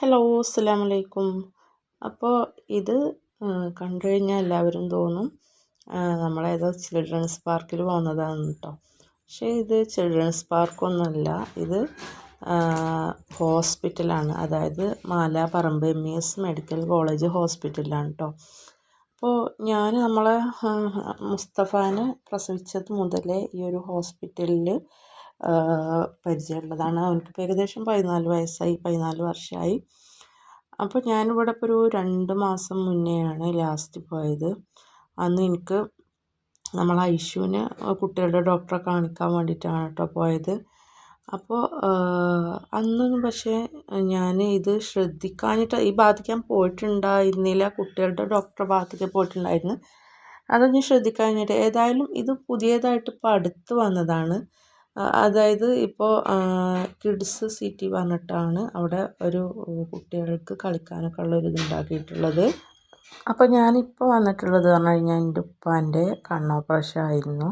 Hello അസ്സാം വലൈക്കും അപ്പോൾ ഇത് കണ്ടു കഴിഞ്ഞാൽ എല്ലാവരും തോന്നും നമ്മളേതോ ചിൽഡ്രൻസ് പാർക്കിൽ പോകുന്നതാണ് കേട്ടോ പക്ഷേ ഇത് ചിൽഡ്രൻസ് പാർക്കൊന്നുമല്ല ഇത് ഹോസ്പിറ്റലാണ്. അതായത് Malaparamba M E S medical college ഹോസ്പിറ്റലാണ് കേട്ടോ അപ്പോൾ ഞാൻ നമ്മളെ മുസ്തഫാനെ പ്രസവിച്ചത് മുതലേ ഈ ഒരു ഹോസ്പിറ്റലിൽ പരിചയമുള്ളതാണ്. അവനക്കിപ്പോൾ ഏകദേശം പതിനാല് വയസ്സായി പതിനാല് വർഷമായി അപ്പോൾ ഞാനിവിടെ ഇപ്പോൾ ഒരു രണ്ട് മാസം മുന്നെയാണ് ലാസ്റ്റ് പോയത്. അന്ന് എനിക്ക് നമ്മൾ ഐഷുവിന് കുട്ടികളുടെ ഡോക്ടറെ കാണിക്കാൻ വേണ്ടിയിട്ടാണ് കേട്ടോ പോയത്. അപ്പോൾ അന്നൊന്നും പക്ഷേ ഞാൻ ഇത് ശ്രദ്ധിക്കാനിട്ട് ഈ ബാധിക്കാൻ പോയിട്ടുണ്ടായിരുന്നില്ല. കുട്ടികളുടെ ഡോക്ടറെ ഭാഗത്തേക്ക് പോയിട്ടുണ്ടായിരുന്നു. അതൊന്നും ശ്രദ്ധിക്കാനായിട്ട് ഏതായാലും ഇത് പുതിയതായിട്ട് ഇപ്പോൾ അടുത്ത് വന്നതാണ്. അതായത് ഇപ്പോൾ കിഡ്സ് സിറ്റി പറഞ്ഞിട്ടാണ് അവിടെ ഒരു കുട്ടികൾക്ക് കളിക്കാനൊക്കെ ഉള്ള ഒരു ഇത് ഉണ്ടാക്കിയിട്ടുള്ളത്. അപ്പോൾ ഞാനിപ്പോൾ വന്നിട്ടുള്ളത് പറഞ്ഞു കഴിഞ്ഞാൽ എന്റെ ഉപ്പാന്റെ കണ്ണ് ഓപ്പറേഷൻ ആയിരുന്നു.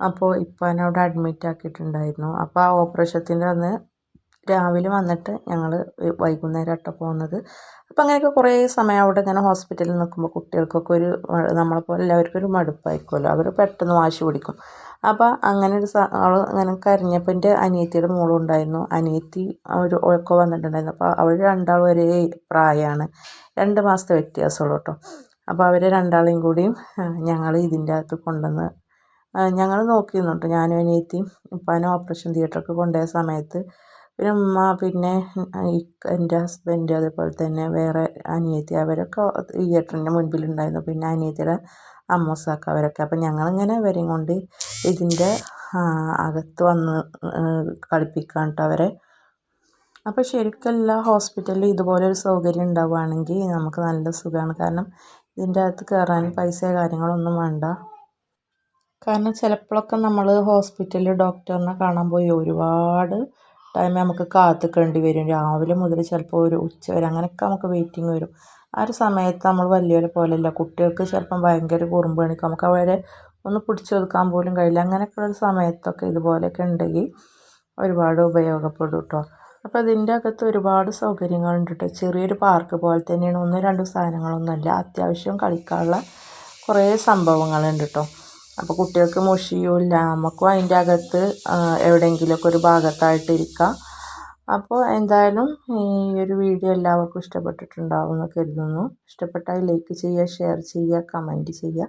അപ്പോൾ ഇപ്പാനെ അവിടെ അഡ്മിറ്റ് ആക്കിയിട്ടുണ്ടായിരുന്നു. അപ്പോൾ ആ ഓപ്പറേഷത്തിന്റെ അന്ന് രാവിലെ വന്നിട്ട് ഞങ്ങൾ വൈകുന്നേരം ആട്ടോ പോകുന്നത് അപ്പം അങ്ങനെയൊക്കെ കുറേ സമയം അവിടെ ഇങ്ങനെ ഹോസ്പിറ്റലിൽ നിൽക്കുമ്പോൾ കുട്ടികൾക്കൊക്കെ ഒരു നമ്മളെപ്പോലെ എല്ലാവർക്കും ഒരു മടുപ്പായിരിക്കുമല്ലോ അവർ പെട്ടെന്ന് വാശി പിടിക്കും. അപ്പോൾ അങ്ങനെ ഒരു അവൾ അങ്ങനെ കരഞ്ഞപ്പോൾ എന്റെ അനിയത്തിയുടെ മോളും ഉണ്ടായിരുന്നു. അനിയത്തി ഒരു ഒക്കെ വന്നിട്ടുണ്ടായിരുന്നു. അപ്പോൾ അവർ രണ്ടാളും ഒരേ പ്രായമാണ് രണ്ട് മാസത്തെ വ്യത്യാസമുള്ളൂ കേട്ടോ അപ്പോൾ അവരെ രണ്ടാളെയും കൂടിയും ഞങ്ങൾ ഇതിന്റെ അകത്ത് കൊണ്ടുവന്ന് ഞങ്ങൾ നോക്കിയിരുന്നു കേട്ടോ ഞാനും അനിയത്തിയും ഇപ്പം ഓപ്പറേഷൻ തിയേറ്ററൊക്കെ കൊണ്ടുപോയ സമയത്ത് പിന്നെ ഉമ്മ പിന്നെ എന്റെ ഹസ്ബൻഡ് അതേപോലെ തന്നെ വേറെ അനിയത്തി. അവരൊക്കെ തിയേറ്ററിന്റെ മുൻപിലുണ്ടായിരുന്നു. പിന്നെ അനിയത്തിയുടെ അമ്മൂസാക്ക അവരൊക്കെ. അപ്പം ഞങ്ങളിങ്ങനെ ഇവരെയും കൊണ്ട് ഇതിന്റെ അകത്ത് വന്ന് കളിപ്പിക്കാൻ അവരെ. അപ്പോൾ ശരിക്കും എല്ലാ ഹോസ്പിറ്റലിലും ഇതുപോലെ ഒരു സൗകര്യം ഉണ്ടാവുകയാണെങ്കിൽ നമുക്ക് നല്ല സുഖമാണ്. കാരണം ഇതിന്റെ അകത്ത് കയറാൻ പൈസ കാര്യങ്ങളൊന്നും വേണ്ട. കാരണം ചിലപ്പോഴൊക്കെ നമ്മൾ ഹോസ്പിറ്റലിൽ ഡോക്ടറിനെ കാണാൻ പോയി ഒരുപാട് ടൈം നമുക്ക് കാത്തിക്കേണ്ടി വരും. രാവിലെ മുതൽ ചിലപ്പോൾ ഒരു ഉച്ച വരെ അങ്ങനെയൊക്കെ നമുക്ക് വെയിറ്റിംഗ് വരും. ആ ഒരു സമയത്ത് നമ്മൾ വലിയവരെ പോലെയല്ല കുട്ടികൾക്ക് ചിലപ്പം ഭയങ്കര കുറുമ്പ് കാണിക്കും നമുക്ക് അവരെ ഒന്ന് പിടിച്ചു കൊടുക്കാൻ പോലും കഴിയില്ല. അങ്ങനെയൊക്കെയുള്ള സമയത്തൊക്കെ ഇതുപോലെയൊക്കെ ഉണ്ടെങ്കിൽ ഒരുപാട് ഉപയോഗപ്പെടും കേട്ടോ അപ്പോൾ അതിന്റെ അകത്ത് ഒരുപാട് സൗകര്യങ്ങളുണ്ട് കേട്ടോ ചെറിയൊരു പാർക്ക് പോലെ തന്നെയാണ്. ഒന്നും രണ്ടും സാധനങ്ങളൊന്നുമല്ല. അത്യാവശ്യം കളിക്കാനുള്ള കുറേ സംഭവങ്ങളുണ്ട് കേട്ടോ അപ്പോൾ കുട്ടികൾക്ക് മുഷിയുമില്ല നമുക്കും അതിന്റെ അകത്ത് എവിടെയെങ്കിലുമൊക്കെ ഒരു ഭാഗത്തായിട്ടിരിക്കാം അപ്പോൾ എന്തായാലും ഈ ഒരു വീഡിയോ എല്ലാവർക്കും ഇഷ്ടപ്പെട്ടിട്ടുണ്ടാവും എന്ന് കരുതുന്നു. ഇഷ്ടപ്പെട്ടാൽ ലൈക്ക് ചെയ്യുക ഷെയർ ചെയ്യുക കമന്റ് ചെയ്യുക.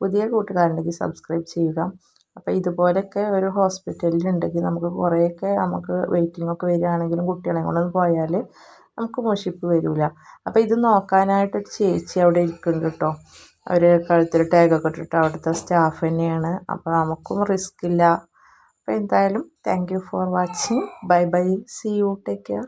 പുതിയ കൂട്ടുകാരുണ്ടെങ്കിൽ സബ്സ്ക്രൈബ് ചെയ്യുക. അപ്പോൾ ഇതുപോലെയൊക്കെ ഒരു ഹോസ്പിറ്റലിൽ ഉണ്ടെങ്കിൽ നമുക്ക് കുറേയൊക്കെ നമുക്ക് വെയിറ്റിംഗ് ഒക്കെ വരികയാണെങ്കിലും കുട്ടികളെ കൊണ്ടൊന്ന് പോയാൽ നമുക്ക് മുഷിപ്പ് വരില്ല. അപ്പോൾ ഇത് നോക്കാനായിട്ട് ചേച്ചി അവിടെ ഇരിക്കുന്നുണ്ട് കേട്ടോ. അവർ കഴുത്തിൽ ടാഗൊക്കെ ഇട്ടിട്ട് അവിടുത്തെ സ്റ്റാഫ് തന്നെയാണ്. അപ്പോൾ നമുക്കും റിസ്ക് ഇല്ല. അപ്പോൾ എന്തായാലും thank you for watching bye bye see you take care